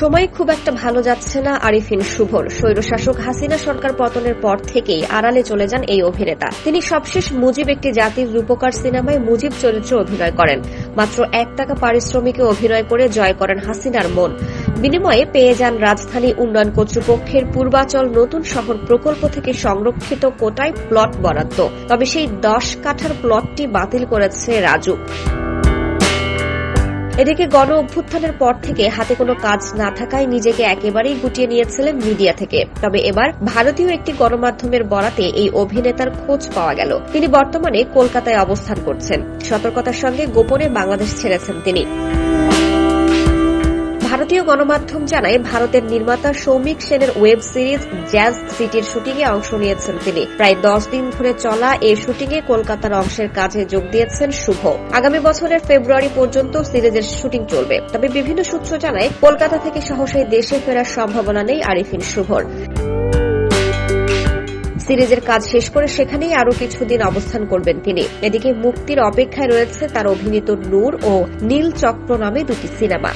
সময় খুব একটা ভালো যাচ্ছে না আরিফিন শুভর। স্বৈরশাসক হাসিনা সরকার পতনের পর থেকেই আড়ালে চলে যান এই অভিনেতা। তিনি সবশেষ মুজিব একটি জাতির রূপকার সিনেমায় মুজিব চরিত্রে অভিনয় করেন। মাত্র এক টাকা পারিশ্রমিকে অভিনয় করে জয় করেন হাসিনার মন। বিনিময়ে পেয়ে যান রাজধানী উন্নয়ন কর্তৃপক্ষের পূর্বাচল নতুন শহর প্রকল্প থেকে সংরক্ষিত কোটায় প্লট বরাদ্দ। তবে সেই দশ কাঠার প্লটটি বাতিল করেছে রাজু। এদিকে গণ অভ্যুত্থানের পর থেকে হাতে কোনো কাজ না থাকায় নিজেকে একেবারেই গুটিয়ে নিয়েছিলেন মিডিয়া থেকে। তবে এবার ভারতীয় একটি গণমাধ্যমের বরাতে এই অভিনেতার খোঁজ পাওয়া গেল। তিনি বর্তমানে কলকাতায় অবস্থান করছেন। সতর্কতার সঙ্গে গোপনে বাংলাদেশ ছেড়েছেন তিনি। ভারতীয় গণমাধ্যম জানায়, ভারতের নির্মাতা সৌমিক সেনের ওয়েব সিরিজ জ্যাজ সিটির শুটিংয়ে অংশ নিয়েছেন তিনি। প্রায় দশ দিন ধরে চলা এই শুটিংয়ে কলকাতার অংশের কাজে যোগ দিয়েছেন শুভ। আগামী বছরের ফেব্রুয়ারি পর্যন্ত সিরিজের শুটিং চলবে। তবে বিভিন্ন সূত্র জানায়, কলকাতা থেকে সহসাই দেশে ফেরার সম্ভাবনা নেই আরিফিন শুভর। সিরিজের কাজ শেষ করে সেখানেই আরও কিছুদিন অবস্থান করবেন তিনি। এদিকে মুক্তির অপেক্ষায় রয়েছে তার অভিনীত নূর ও নীল চক্র নামে দুটি সিনেমা।